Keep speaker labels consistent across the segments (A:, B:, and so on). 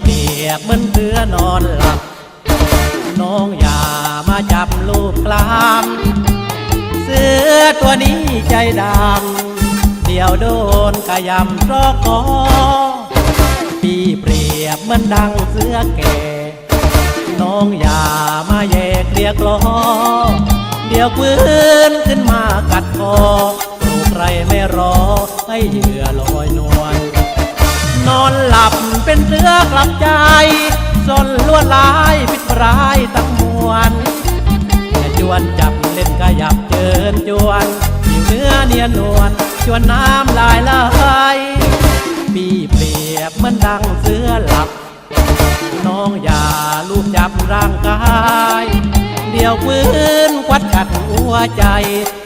A: เปียบเหมือนเสือนอนหลับ น้องอย่ามาจับลูกกลาม เสือตัวนี้ใจดำเดี๋ยวโดนกระยำรอกคอพี่เปรียบเหมือนดังเสือแก่ น้องอย่ามาแยกเรียกล้อ เดี๋ยวปืนขึ้นมากัดคอลูกไรไม่รอให้เหยื่อลอยนวล กลับใจสนลวดลายพิษร้ายตั้งมวลจะจวนจับเล่นกระยับเจิญจวนผิวเนื้อเนียนนวลชวนน้ำลายไหลพี่เปรียบเหมือนดังเสือหลับ น้องอย่าลูบจับร่างกายเดี๋ยวปืนควัดกัดหัวใจ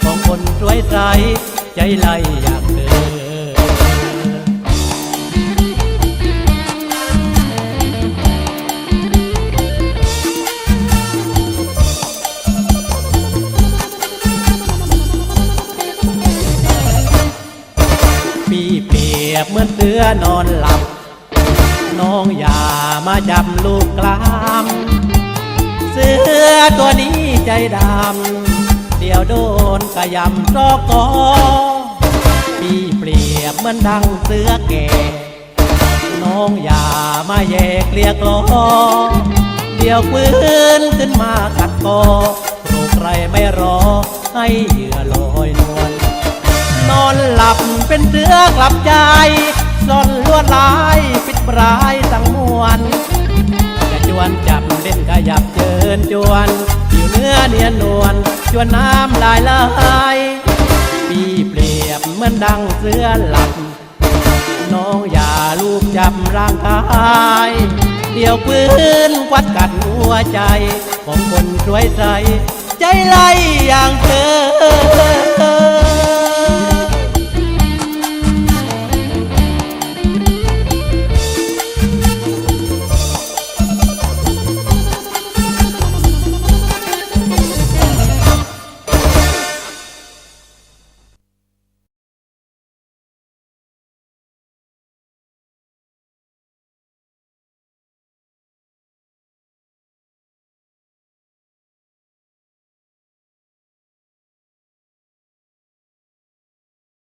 A: ของคนสวยใสใจไหล ยบเหมือนเสือนอนหลับ น้องอย่ามาจับลูกกลาม เสือตัวนี้ใจดำ เดี๋ยวโดนกระยำตอกอพี่เปรียบเหมือนดังเสือแก่ น้องอย่ามาแยกเรียกล้อเดี๋ยวปืนขึ้นมากัดคอโรคไรไม่รอให้เหยื่อลอยนวลนอนหลับ เป็นเสือกลับใจซ่อนลวดลายปิดปลายตังมวนจะจวนจับเล่นขยับเจิญจวนผิวเนื้อเนียนนวลชวนน้ำลายไหลพี่เปรียบเหมือนดังเสือหลับน้องอย่าลูบจับร่างกายเดี๋ยวปืนควัดกัดหัวใจ ของคนสวยใสใจไล่อย่างเธอ